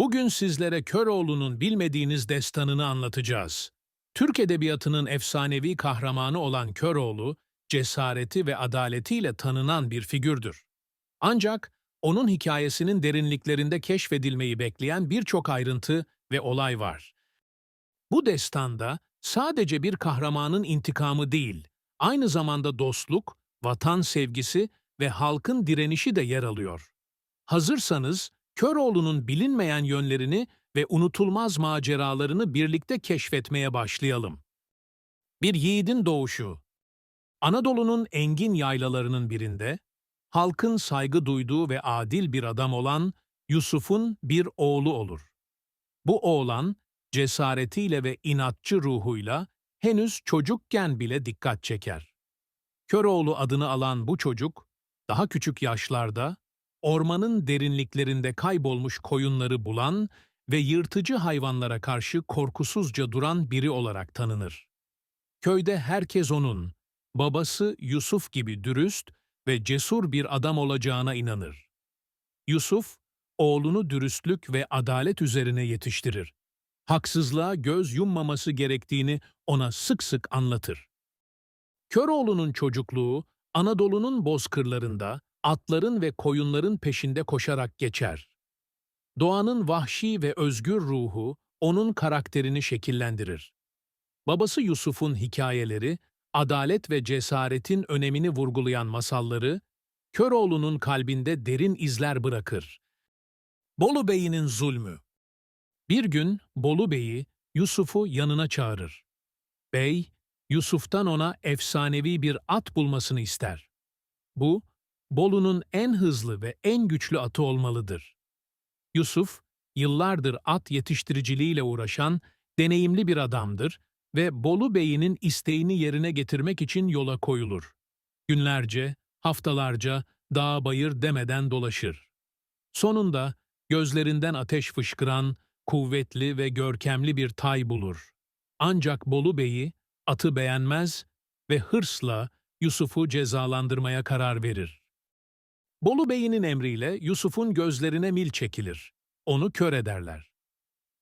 Bugün sizlere Köroğlu'nun bilmediğiniz destanını anlatacağız. Türk edebiyatının efsanevi kahramanı olan Köroğlu, cesareti ve adaletiyle tanınan bir figürdür. Ancak onun hikayesinin derinliklerinde keşfedilmeyi bekleyen birçok ayrıntı ve olay var. Bu destanda sadece bir kahramanın intikamı değil, aynı zamanda dostluk, vatan sevgisi ve halkın direnişi de yer alıyor. Hazırsanız, Köroğlu'nun bilinmeyen yönlerini ve unutulmaz maceralarını birlikte keşfetmeye başlayalım. Bir yiğidin doğuşu Anadolu'nun engin yaylalarının birinde, halkın saygı duyduğu ve adil bir adam olan Yusuf'un bir oğlu olur. Bu oğlan, cesaretiyle ve inatçı ruhuyla henüz çocukken bile dikkat çeker. Köroğlu adını alan bu çocuk, daha küçük yaşlarda, ormanın derinliklerinde kaybolmuş koyunları bulan ve yırtıcı hayvanlara karşı korkusuzca duran biri olarak tanınır. Köyde herkes onun, babası Yusuf gibi dürüst ve cesur bir adam olacağına inanır. Yusuf, oğlunu dürüstlük ve adalet üzerine yetiştirir. Haksızlığa göz yummaması gerektiğini ona sık sık anlatır. Köroğlu'nun çocukluğu, Anadolu'nun bozkırlarında, atların ve koyunların peşinde koşarak geçer. Doğanın vahşi ve özgür ruhu, onun karakterini şekillendirir. Babası Yusuf'un hikayeleri, adalet ve cesaretin önemini vurgulayan masalları, Köroğlu'nun kalbinde derin izler bırakır. Bolu Bey'inin zulmü Bir gün Bolu Bey'i Yusuf'u yanına çağırır. Bey, Yusuf'tan ona efsanevi bir at bulmasını ister. Bu, Bolu'nun en hızlı ve en güçlü atı olmalıdır. Yusuf, yıllardır at yetiştiriciliğiyle uğraşan deneyimli bir adamdır ve Bolu Bey'inin isteğini yerine getirmek için yola koyulur. Günlerce, haftalarca dağ bayır demeden dolaşır. Sonunda gözlerinden ateş fışkıran, kuvvetli ve görkemli bir tay bulur. Ancak Bolu Bey'i atı beğenmez ve hırsla Yusuf'u cezalandırmaya karar verir. Bolu Bey'inin emriyle Yusuf'un gözlerine mil çekilir. Onu kör ederler.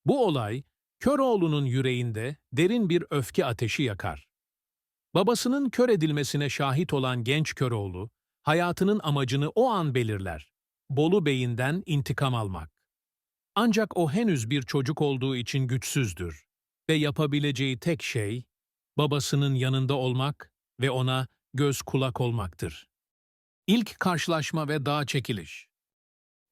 Bu olay, Köroğlu'nun yüreğinde derin bir öfke ateşi yakar. Babasının kör edilmesine şahit olan genç Köroğlu, hayatının amacını o an belirler. Bolu Bey'inden intikam almak. Ancak o henüz bir çocuk olduğu için güçsüzdür ve yapabileceği tek şey, babasının yanında olmak ve ona göz kulak olmaktır. İlk karşılaşma ve dağ çekiliş.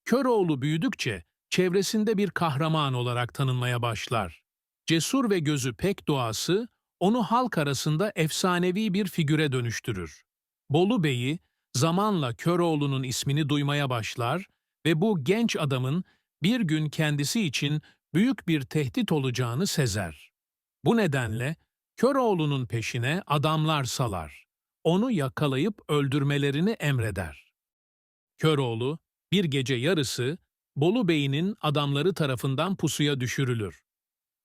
Köroğlu büyüdükçe çevresinde bir kahraman olarak tanınmaya başlar. Cesur ve gözü pek doğası, onu halk arasında efsanevi bir figüre dönüştürür. Bolu Bey'i zamanla Köroğlu'nun ismini duymaya başlar ve bu genç adamın bir gün kendisi için büyük bir tehdit olacağını sezer. Bu nedenle Köroğlu'nun peşine adamlar salar. Onu yakalayıp öldürmelerini emreder. Köroğlu bir gece yarısı Bolu Bey'inin adamları tarafından pusuya düşürülür.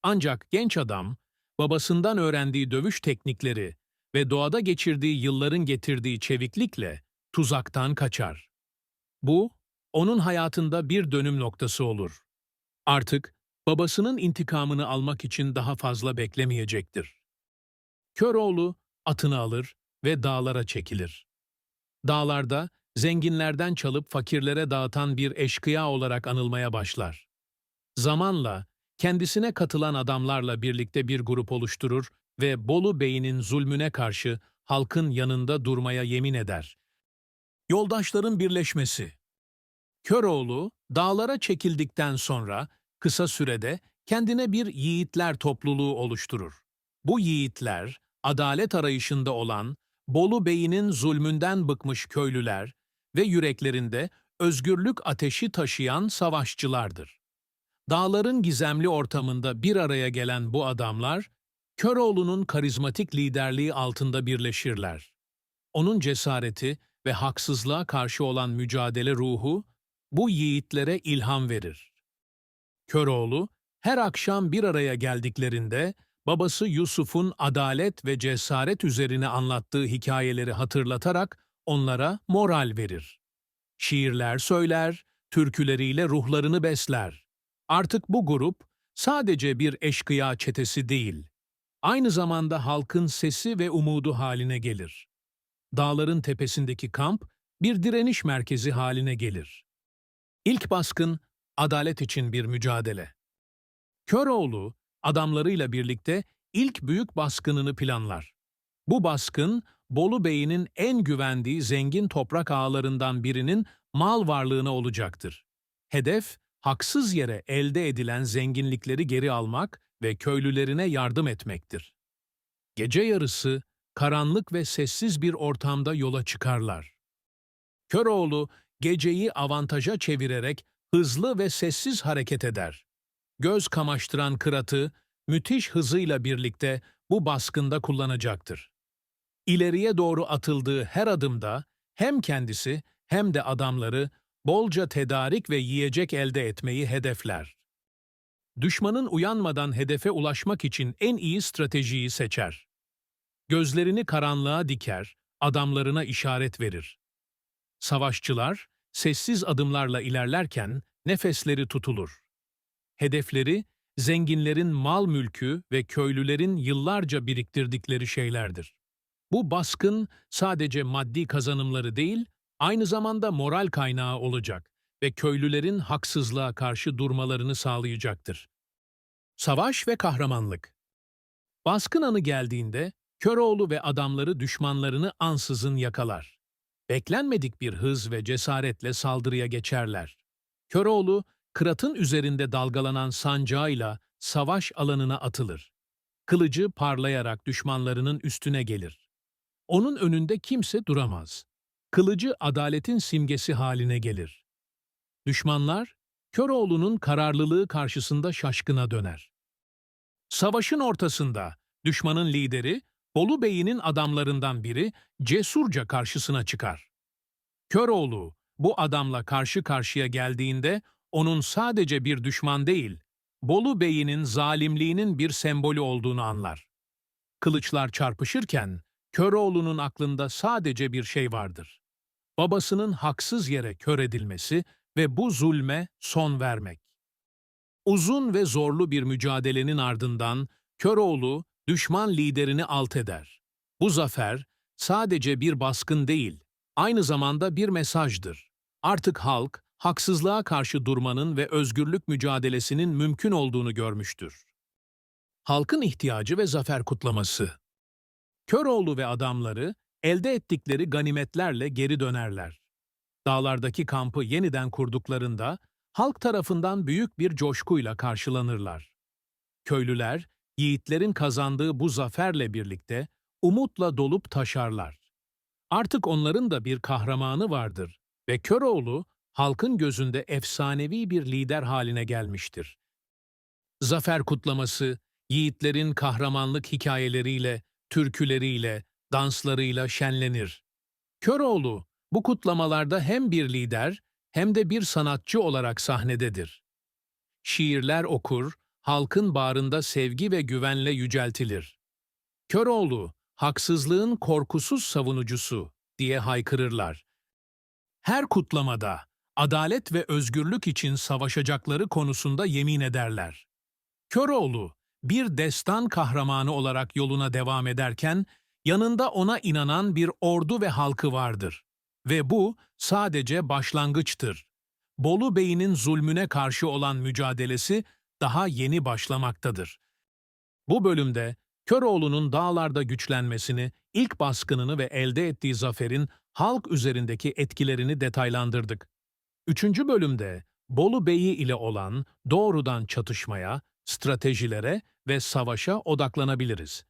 Ancak genç adam, babasından öğrendiği dövüş teknikleri ve doğada geçirdiği yılların getirdiği çeviklikle tuzaktan kaçar. Bu, onun hayatında bir dönüm noktası olur. Artık babasının intikamını almak için daha fazla beklemeyecektir. Köroğlu atını alır ve dağlara çekilir. Dağlarda zenginlerden çalıp fakirlere dağıtan bir eşkıya olarak anılmaya başlar. Zamanla kendisine katılan adamlarla birlikte bir grup oluşturur ve Bolu Bey'inin zulmüne karşı halkın yanında durmaya yemin eder. Yoldaşların birleşmesi Köroğlu, dağlara çekildikten sonra kısa sürede kendine bir yiğitler topluluğu oluşturur. Bu yiğitler, adalet arayışında olan, Bolu Bey'inin zulmünden bıkmış köylüler ve yüreklerinde özgürlük ateşi taşıyan savaşçılardır. Dağların gizemli ortamında bir araya gelen bu adamlar, Köroğlu'nun karizmatik liderliği altında birleşirler. Onun cesareti ve haksızlığa karşı olan mücadele ruhu, bu yiğitlere ilham verir. Köroğlu, her akşam bir araya geldiklerinde, babası Yusuf'un adalet ve cesaret üzerine anlattığı hikayeleri hatırlatarak onlara moral verir. Şiirler söyler, türküleriyle ruhlarını besler. Artık bu grup sadece bir eşkıya çetesi değil, aynı zamanda halkın sesi ve umudu haline gelir. Dağların tepesindeki kamp bir direniş merkezi haline gelir. İlk baskın, adalet için bir mücadele. Köroğlu, adamlarıyla birlikte ilk büyük baskınını planlar. Bu baskın, Bolu Bey'inin en güvendiği zengin toprak ağlarından birinin mal varlığına olacaktır. Hedef, haksız yere elde edilen zenginlikleri geri almak ve köylülerine yardım etmektir. Gece yarısı, karanlık ve sessiz bir ortamda yola çıkarlar. Köroğlu, geceyi avantaja çevirerek hızlı ve sessiz hareket eder. Göz kamaştıran kıratı, müthiş hızıyla birlikte bu baskında kullanacaktır. İleriye doğru atıldığı her adımda hem kendisi hem de adamları bolca tedarik ve yiyecek elde etmeyi hedefler. Düşmanın uyanmadan hedefe ulaşmak için en iyi stratejiyi seçer. Gözlerini karanlığa diker, adamlarına işaret verir. Savaşçılar, sessiz adımlarla ilerlerken nefesleri tutulur. Hedefleri, zenginlerin mal mülkü ve köylülerin yıllarca biriktirdikleri şeylerdir. Bu baskın sadece maddi kazanımları değil, aynı zamanda moral kaynağı olacak ve köylülerin haksızlığa karşı durmalarını sağlayacaktır. Savaş ve kahramanlık Baskın anı geldiğinde, Köroğlu ve adamları düşmanlarını ansızın yakalar. Beklenmedik bir hız ve cesaretle saldırıya geçerler. Köroğlu, Kırat'ın üzerinde dalgalanan sancağıyla savaş alanına atılır. Kılıcı parlayarak düşmanlarının üstüne gelir. Onun önünde kimse duramaz. Kılıcı adaletin simgesi haline gelir. Düşmanlar, Köroğlu'nun kararlılığı karşısında şaşkına döner. Savaşın ortasında düşmanın lideri, Bolu Bey'inin adamlarından biri cesurca karşısına çıkar. Köroğlu, bu adamla karşı karşıya geldiğinde onun sadece bir düşman değil, Bolu Bey'inin zalimliğinin bir sembolü olduğunu anlar. Kılıçlar çarpışırken Köroğlu'nun aklında sadece bir şey vardır. Babasının haksız yere kör edilmesi ve bu zulme son vermek. Uzun ve zorlu bir mücadelenin ardından Köroğlu düşman liderini alt eder. Bu zafer sadece bir baskın değil, aynı zamanda bir mesajdır. Artık halk, haksızlığa karşı durmanın ve özgürlük mücadelesinin mümkün olduğunu görmüştür. Halkın ihtiyacı ve zafer kutlaması Köroğlu ve adamları elde ettikleri ganimetlerle geri dönerler. Dağlardaki kampı yeniden kurduklarında halk tarafından büyük bir coşkuyla karşılanırlar. Köylüler, yiğitlerin kazandığı bu zaferle birlikte umutla dolup taşarlar. Artık onların da bir kahramanı vardır ve Köroğlu halkın gözünde efsanevi bir lider haline gelmiştir. Zafer kutlaması, yiğitlerin kahramanlık hikayeleriyle, türküleriyle, danslarıyla şenlenir. Köroğlu, bu kutlamalarda hem bir lider hem de bir sanatçı olarak sahnededir. Şiirler okur, halkın bağrında sevgi ve güvenle yüceltilir. Köroğlu, haksızlığın korkusuz savunucusu diye haykırırlar. Her kutlamada adalet ve özgürlük için savaşacakları konusunda yemin ederler. Köroğlu, bir destan kahramanı olarak yoluna devam ederken, yanında ona inanan bir ordu ve halkı vardır. Ve bu sadece başlangıçtır. Bolu Bey'inin zulmüne karşı olan mücadelesi daha yeni başlamaktadır. Bu bölümde Köroğlu'nun dağlarda güçlenmesini, ilk baskınını ve elde ettiği zaferin halk üzerindeki etkilerini detaylandırdık. Üçüncü bölümde Bolu Bey'i ile olan doğrudan çatışmaya, stratejilere ve savaşa odaklanabiliriz.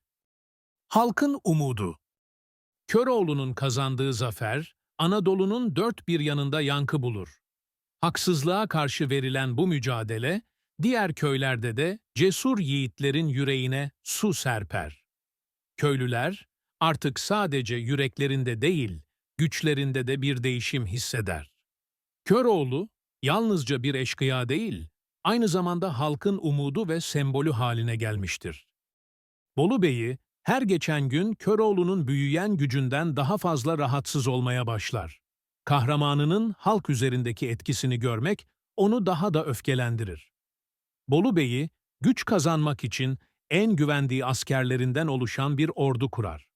Halkın umudu Köroğlu'nun kazandığı zafer, Anadolu'nun dört bir yanında yankı bulur. Haksızlığa karşı verilen bu mücadele, diğer köylerde de cesur yiğitlerin yüreğine su serper. Köylüler artık sadece yüreklerinde değil, güçlerinde de bir değişim hisseder. Köroğlu yalnızca bir eşkıya değil, aynı zamanda halkın umudu ve sembolü haline gelmiştir. Bolu Bey'i her geçen gün Köroğlu'nun büyüyen gücünden daha fazla rahatsız olmaya başlar. Kahramanının halk üzerindeki etkisini görmek onu daha da öfkelendirir. Bolu Bey'i güç kazanmak için en güvendiği askerlerinden oluşan bir ordu kurar.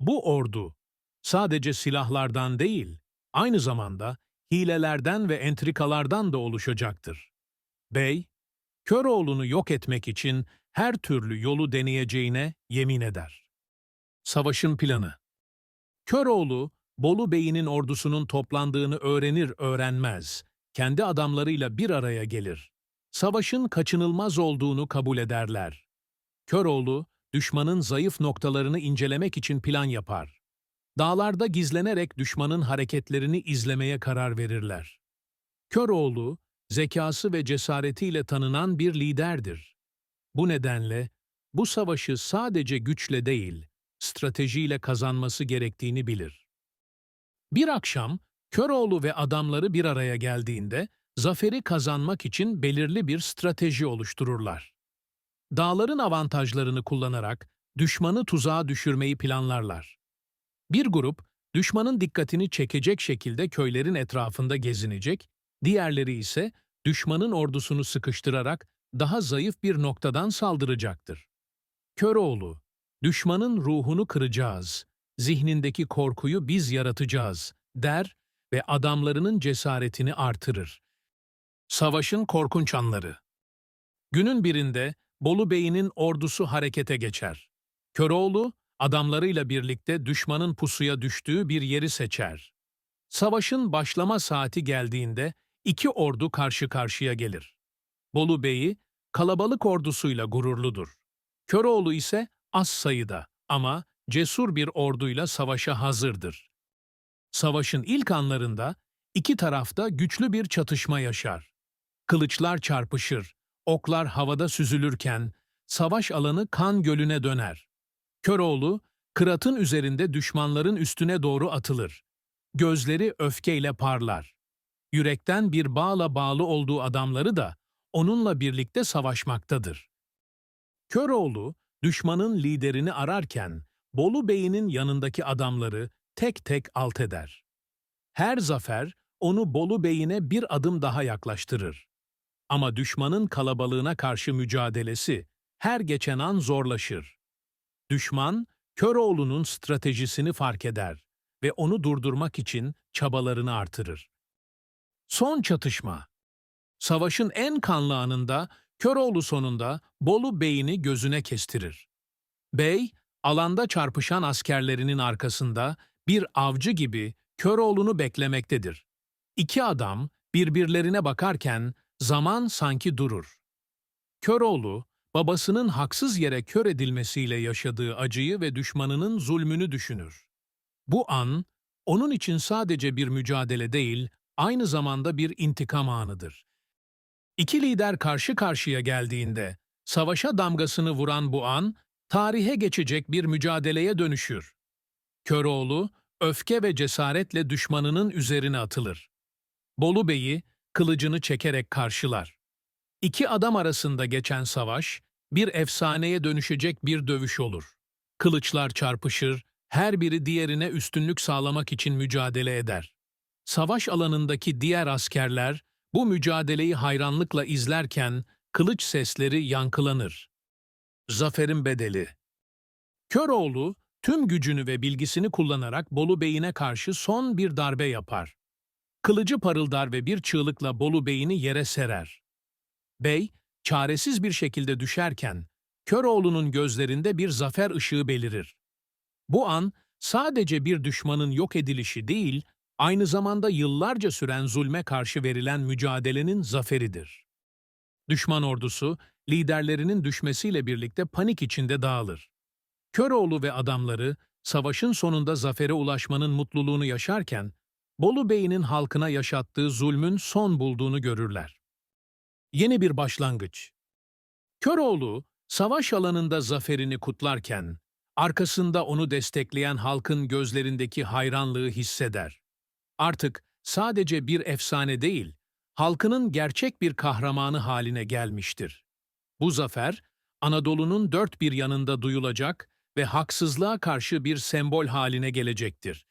Bu ordu sadece silahlardan değil, aynı zamanda hilelerden ve entrikalardan da oluşacaktır. Bey, Köroğlu'nu yok etmek için her türlü yolu deneyeceğine yemin eder. Savaşın planı Köroğlu, Bolu Bey'inin ordusunun toplandığını öğrenir öğrenmez, kendi adamlarıyla bir araya gelir. Savaşın kaçınılmaz olduğunu kabul ederler. Köroğlu, düşmanın zayıf noktalarını incelemek için plan yapar. Dağlarda gizlenerek düşmanın hareketlerini izlemeye karar verirler. Köroğlu, zekası ve cesaretiyle tanınan bir liderdir. Bu nedenle bu savaşı sadece güçle değil, stratejiyle kazanması gerektiğini bilir. Bir akşam Köroğlu ve adamları bir araya geldiğinde zaferi kazanmak için belirli bir strateji oluştururlar. Dağların avantajlarını kullanarak düşmanı tuzağa düşürmeyi planlarlar. Bir grup düşmanın dikkatini çekecek şekilde köylerin etrafında gezinecek, diğerleri ise düşmanın ordusunu sıkıştırarak daha zayıf bir noktadan saldıracaktır. Köroğlu, düşmanın ruhunu kıracağız, zihnindeki korkuyu biz yaratacağız, der ve adamlarının cesaretini artırır. Savaşın korkunç anları Günün birinde Bolu Bey'inin ordusu harekete geçer. Köroğlu, adamlarıyla birlikte düşmanın pusuya düştüğü bir yeri seçer. Savaşın başlama saati geldiğinde iki ordu karşı karşıya gelir. Bolu Bey'i kalabalık ordusuyla gururludur. Köroğlu ise az sayıda ama cesur bir orduyla savaşa hazırdır. Savaşın ilk anlarında iki tarafta güçlü bir çatışma yaşar. Kılıçlar çarpışır, oklar havada süzülürken savaş alanı kan gölüne döner. Köroğlu, kıratın üzerinde düşmanların üstüne doğru atılır. Gözleri öfkeyle parlar. Yürekten bir bağla bağlı olduğu adamları da onunla birlikte savaşmaktadır. Köroğlu, düşmanın liderini ararken Bolu Bey'inin yanındaki adamları tek tek alt eder. Her zafer onu Bolu Bey'ine bir adım daha yaklaştırır. Ama düşmanın kalabalığına karşı mücadelesi her geçen an zorlaşır. Düşman, Köroğlu'nun stratejisini fark eder ve onu durdurmak için çabalarını artırır. Son çatışma Savaşın en kanlı anında Köroğlu sonunda Bolu Bey'ini gözüne kestirir. Bey, alanda çarpışan askerlerinin arkasında bir avcı gibi Köroğlu'nu beklemektedir. İki adam birbirlerine bakarken zaman sanki durur. Köroğlu, babasının haksız yere kör edilmesiyle yaşadığı acıyı ve düşmanının zulmünü düşünür. Bu an, onun için sadece bir mücadele değil, aynı zamanda bir intikam anıdır. İki lider karşı karşıya geldiğinde, savaşa damgasını vuran bu an, tarihe geçecek bir mücadeleye dönüşür. Köroğlu, öfke ve cesaretle düşmanının üzerine atılır. Bolu Bey'i kılıcını çekerek karşılar. İki adam arasında geçen savaş, bir efsaneye dönüşecek bir dövüş olur. Kılıçlar çarpışır, her biri diğerine üstünlük sağlamak için mücadele eder. Savaş alanındaki diğer askerler, bu mücadeleyi hayranlıkla izlerken kılıç sesleri yankılanır. Zaferin bedeli Köroğlu, tüm gücünü ve bilgisini kullanarak Bolu Bey'ine karşı son bir darbe yapar. Kılıcı parıldar ve bir çığlıkla Bolu Bey'ini yere serer. Bey, çaresiz bir şekilde düşerken, Köroğlu'nun gözlerinde bir zafer ışığı belirir. Bu an, sadece bir düşmanın yok edilişi değil, aynı zamanda yıllarca süren zulme karşı verilen mücadelenin zaferidir. Düşman ordusu, liderlerinin düşmesiyle birlikte panik içinde dağılır. Köroğlu ve adamları, savaşın sonunda zafere ulaşmanın mutluluğunu yaşarken, Bolu Bey'inin halkına yaşattığı zulmün son bulduğunu görürler. Yeni bir başlangıç. Köroğlu, savaş alanında zaferini kutlarken, arkasında onu destekleyen halkın gözlerindeki hayranlığı hisseder. Artık sadece bir efsane değil, halkının gerçek bir kahramanı haline gelmiştir. Bu zafer, Anadolu'nun dört bir yanında duyulacak ve haksızlığa karşı bir sembol haline gelecektir.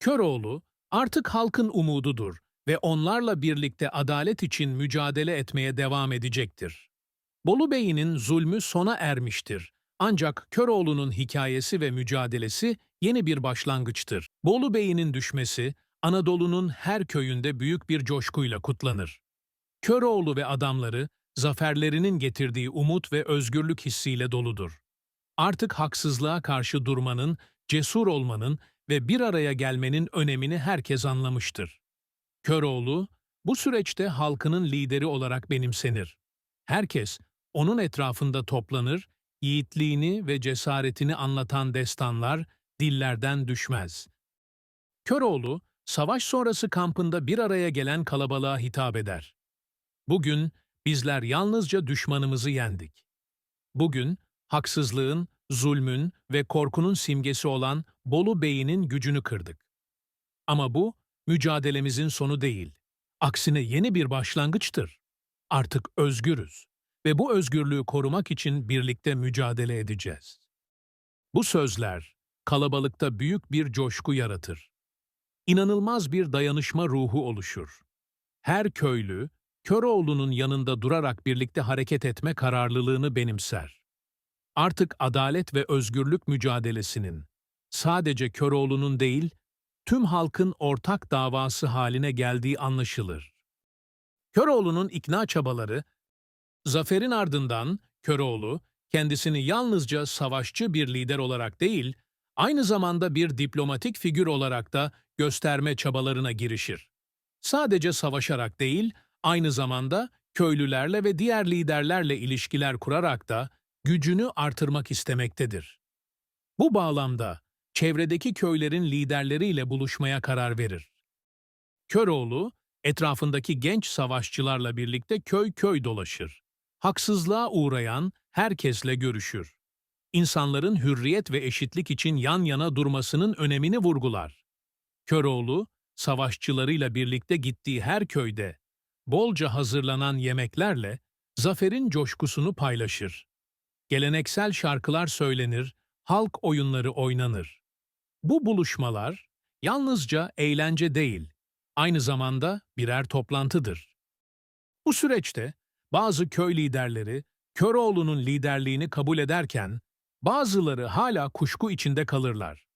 Köroğlu, artık halkın umududur ve onlarla birlikte adalet için mücadele etmeye devam edecektir. Bolu Bey'in zulmü sona ermiştir. Ancak Köroğlu'nun hikayesi ve mücadelesi yeni bir başlangıçtır. Bolu Bey'in düşmesi, Anadolu'nun her köyünde büyük bir coşkuyla kutlanır. Köroğlu ve adamları, zaferlerinin getirdiği umut ve özgürlük hissiyle doludur. Artık haksızlığa karşı durmanın, cesur olmanın ve bir araya gelmenin önemini herkes anlamıştır. Köroğlu, bu süreçte halkının lideri olarak benimsenir. Herkes, onun etrafında toplanır, yiğitliğini ve cesaretini anlatan destanlar dillerden düşmez. Köroğlu, savaş sonrası kampında bir araya gelen kalabalığa hitap eder. Bugün bizler yalnızca düşmanımızı yendik. Bugün haksızlığın, zulmün ve korkunun simgesi olan Bolu Bey'inin gücünü kırdık. Ama bu mücadelemizin sonu değil. Aksine yeni bir başlangıçtır. Artık özgürüz ve bu özgürlüğü korumak için birlikte mücadele edeceğiz. Bu sözler kalabalıkta büyük bir coşku yaratır. İnanılmaz bir dayanışma ruhu oluşur. Her köylü, Köroğlu'nun yanında durarak birlikte hareket etme kararlılığını benimser. Artık adalet ve özgürlük mücadelesinin sadece Köroğlu'nun değil, tüm halkın ortak davası haline geldiği anlaşılır. Köroğlu'nun ikna çabaları, zaferin ardından Köroğlu, kendisini yalnızca savaşçı bir lider olarak değil, aynı zamanda bir diplomatik figür olarak da gösterme çabalarına girişir. Sadece savaşarak değil, aynı zamanda köylülerle ve diğer liderlerle ilişkiler kurarak da gücünü artırmak istemektedir. Bu bağlamda çevredeki köylerin liderleriyle buluşmaya karar verir. Köroğlu, etrafındaki genç savaşçılarla birlikte köy köy dolaşır. Haksızlığa uğrayan herkesle görüşür. İnsanların hürriyet ve eşitlik için yan yana durmasının önemini vurgular. Köroğlu, savaşçılarıyla birlikte gittiği her köyde bolca hazırlanan yemeklerle zaferin coşkusunu paylaşır. Geleneksel şarkılar söylenir, halk oyunları oynanır. Bu buluşmalar yalnızca eğlence değil, aynı zamanda birer toplantıdır. Bu süreçte bazı köy liderleri Köroğlu'nun liderliğini kabul ederken bazıları hala kuşku içinde kalırlar.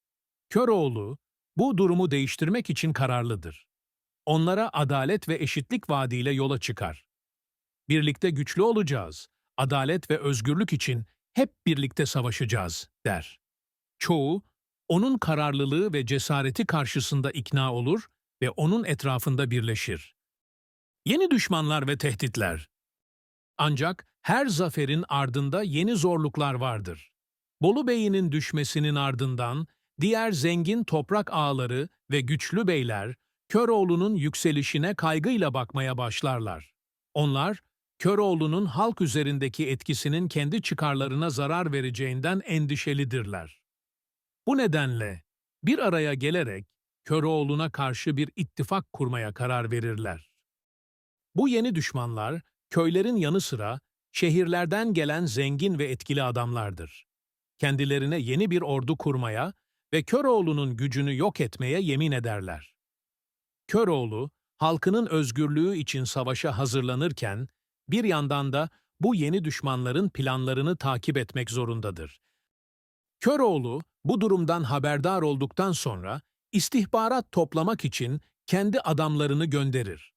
Köroğlu bu durumu değiştirmek için kararlıdır. Onlara adalet ve eşitlik vaadiyle yola çıkar. Birlikte güçlü olacağız, adalet ve özgürlük için hep birlikte savaşacağız, der. Çoğu, onun kararlılığı ve cesareti karşısında ikna olur ve onun etrafında birleşir. Yeni düşmanlar ve tehditler. Ancak her zaferin ardında yeni zorluklar vardır. Bolu Bey'inin düşmesinin ardından diğer zengin toprak ağları ve güçlü beyler Köroğlu'nun yükselişine kaygıyla bakmaya başlarlar. Onlar, Köroğlu'nun halk üzerindeki etkisinin kendi çıkarlarına zarar vereceğinden endişelidirler. Bu nedenle bir araya gelerek Köroğlu'na karşı bir ittifak kurmaya karar verirler. Bu yeni düşmanlar, köylerin yanı sıra şehirlerden gelen zengin ve etkili adamlardır. Kendilerine yeni bir ordu kurmaya ve Köroğlu'nun gücünü yok etmeye yemin ederler. Köroğlu, halkının özgürlüğü için savaşa hazırlanırken, bir yandan da bu yeni düşmanların planlarını takip etmek zorundadır. Köroğlu, bu durumdan haberdar olduktan sonra istihbarat toplamak için kendi adamlarını gönderir.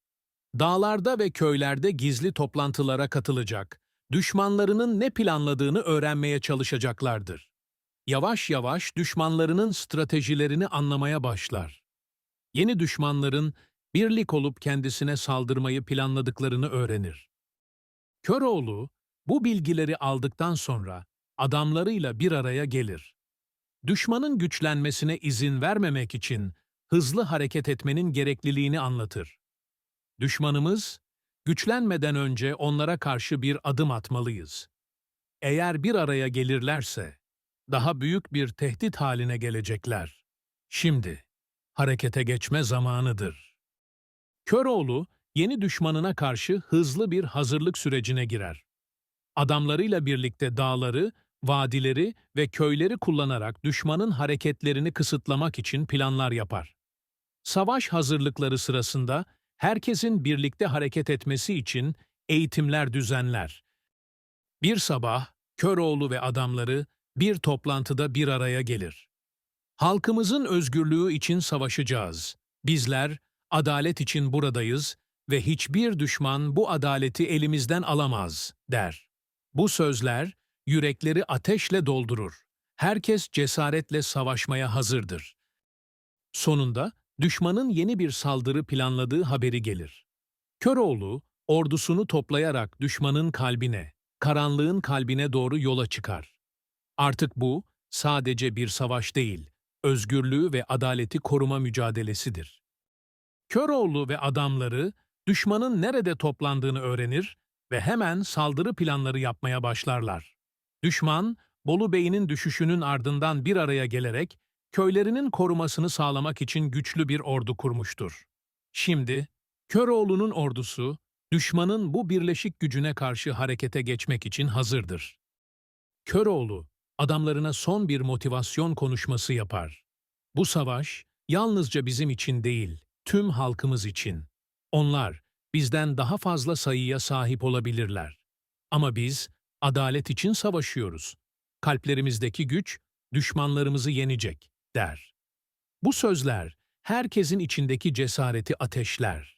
Dağlarda ve köylerde gizli toplantılara katılacak, düşmanlarının ne planladığını öğrenmeye çalışacaklardır. Yavaş yavaş düşmanlarının stratejilerini anlamaya başlar. Yeni düşmanların birlik olup kendisine saldırmayı planladıklarını öğrenir. Köroğlu bu bilgileri aldıktan sonra adamlarıyla bir araya gelir. Düşmanın güçlenmesine izin vermemek için hızlı hareket etmenin gerekliliğini anlatır. Düşmanımız, güçlenmeden önce onlara karşı bir adım atmalıyız. Eğer bir araya gelirlerse, daha büyük bir tehdit haline gelecekler. Şimdi, harekete geçme zamanıdır. Köroğlu, yeni düşmanına karşı hızlı bir hazırlık sürecine girer. Adamlarıyla birlikte dağları, vadileri ve köyleri kullanarak düşmanın hareketlerini kısıtlamak için planlar yapar. Savaş hazırlıkları sırasında herkesin birlikte hareket etmesi için eğitimler düzenler. Bir sabah Köroğlu ve adamları bir toplantıda bir araya gelir. Halkımızın özgürlüğü için savaşacağız. Bizler adalet için buradayız ve hiçbir düşman bu adaleti elimizden alamaz, der. Bu sözler yürekleri ateşle doldurur. Herkes cesaretle savaşmaya hazırdır. Sonunda düşmanın yeni bir saldırı planladığı haberi gelir. Köroğlu ordusunu toplayarak düşmanın kalbine, karanlığın kalbine doğru yola çıkar. Artık bu sadece bir savaş değil, özgürlüğü ve adaleti koruma mücadelesidir. Köroğlu ve adamları düşmanın nerede toplandığını öğrenir ve hemen saldırı planları yapmaya başlarlar. Düşman, Bolu Bey'in düşüşünün ardından bir araya gelerek köylerinin korumasını sağlamak için güçlü bir ordu kurmuştur. Şimdi Köroğlu'nun ordusu düşmanın bu birleşik gücüne karşı harekete geçmek için hazırdır. Köroğlu adamlarına son bir motivasyon konuşması yapar. Bu savaş yalnızca bizim için değil, tüm halkımız için. Onlar bizden daha fazla sayıya sahip olabilirler. Ama biz adalet için savaşıyoruz. Kalplerimizdeki güç düşmanlarımızı yenecek, der. Bu sözler herkesin içindeki cesareti ateşler.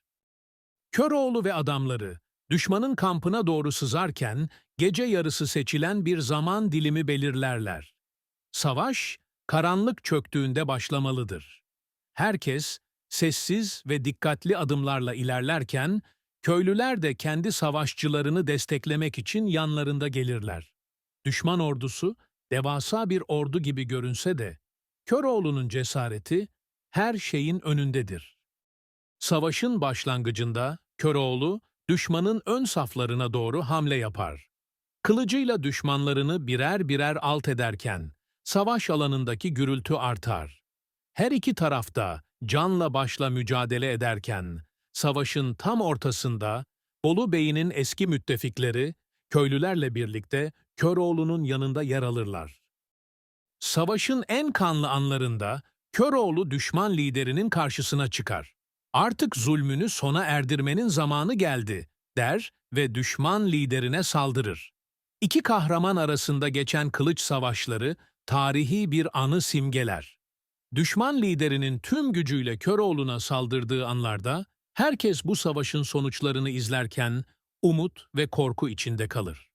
Köroğlu ve adamları düşmanın kampına doğru sızarken gece yarısı seçilen bir zaman dilimi belirlerler. Savaş, karanlık çöktüğünde başlamalıdır. Herkes sessiz ve dikkatli adımlarla ilerlerken, köylüler de kendi savaşçılarını desteklemek için yanlarında gelirler. Düşman ordusu, devasa bir ordu gibi görünse de, Köroğlu'nun cesareti her şeyin önündedir. Savaşın başlangıcında Köroğlu, düşmanın ön saflarına doğru hamle yapar. Kılıcıyla düşmanlarını birer birer alt ederken, savaş alanındaki gürültü artar. Her iki tarafta canla başla mücadele ederken, savaşın tam ortasında Bolu Bey'in eski müttefikleri, köylülerle birlikte Köroğlu'nun yanında yer alırlar. Savaşın en kanlı anlarında Köroğlu düşman liderinin karşısına çıkar. Artık zulmünü sona erdirmenin zamanı geldi, der ve düşman liderine saldırır. İki kahraman arasında geçen kılıç savaşları tarihi bir anı simgeler. Düşman liderinin tüm gücüyle Köroğlu'na saldırdığı anlarda herkes bu savaşın sonuçlarını izlerken umut ve korku içinde kalır.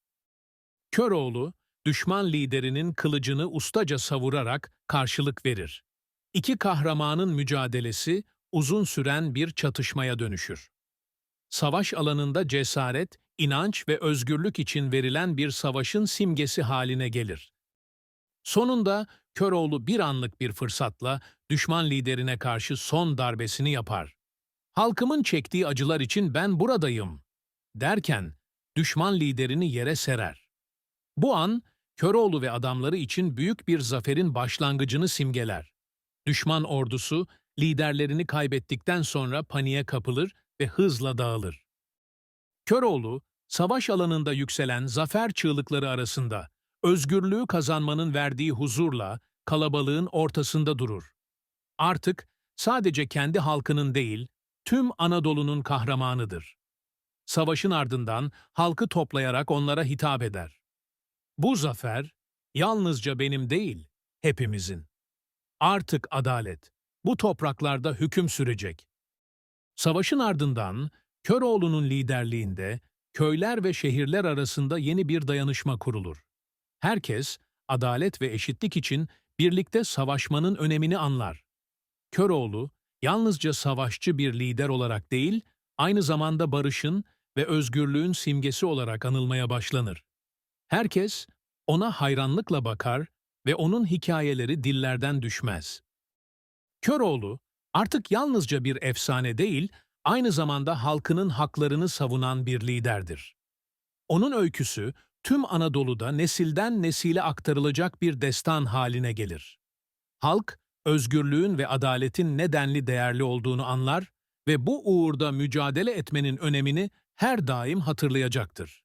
Köroğlu, düşman liderinin kılıcını ustaca savurarak karşılık verir. İki kahramanın mücadelesi uzun süren bir çatışmaya dönüşür. Savaş alanında cesaret, inanç ve özgürlük için verilen bir savaşın simgesi haline gelir. Sonunda Köroğlu bir anlık bir fırsatla düşman liderine karşı son darbesini yapar. Halkımın çektiği acılar için ben buradayım derken düşman liderini yere serer. Bu an Köroğlu ve adamları için büyük bir zaferin başlangıcını simgeler. Düşman ordusu liderlerini kaybettikten sonra paniğe kapılır ve hızla dağılır. Köroğlu, savaş alanında yükselen zafer çığlıkları arasında özgürlüğü kazanmanın verdiği huzurla kalabalığın ortasında durur. Artık sadece kendi halkının değil, tüm Anadolu'nun kahramanıdır. Savaşın ardından halkı toplayarak onlara hitap eder. Bu zafer yalnızca benim değil, hepimizin. Artık adalet bu topraklarda hüküm sürecek. Savaşın ardından Köroğlu'nun liderliğinde köyler ve şehirler arasında yeni bir dayanışma kurulur. Herkes adalet ve eşitlik için birlikte savaşmanın önemini anlar. Köroğlu yalnızca savaşçı bir lider olarak değil, aynı zamanda barışın ve özgürlüğün simgesi olarak anılmaya başlanır. Herkes ona hayranlıkla bakar ve onun hikayeleri dillerden düşmez. Köroğlu artık yalnızca bir efsane değil, aynı zamanda halkının haklarını savunan bir liderdir. Onun öyküsü tüm Anadolu'da nesilden nesile aktarılacak bir destan haline gelir. Halk, özgürlüğün ve adaletin nedenli değerli olduğunu anlar ve bu uğurda mücadele etmenin önemini her daim hatırlayacaktır.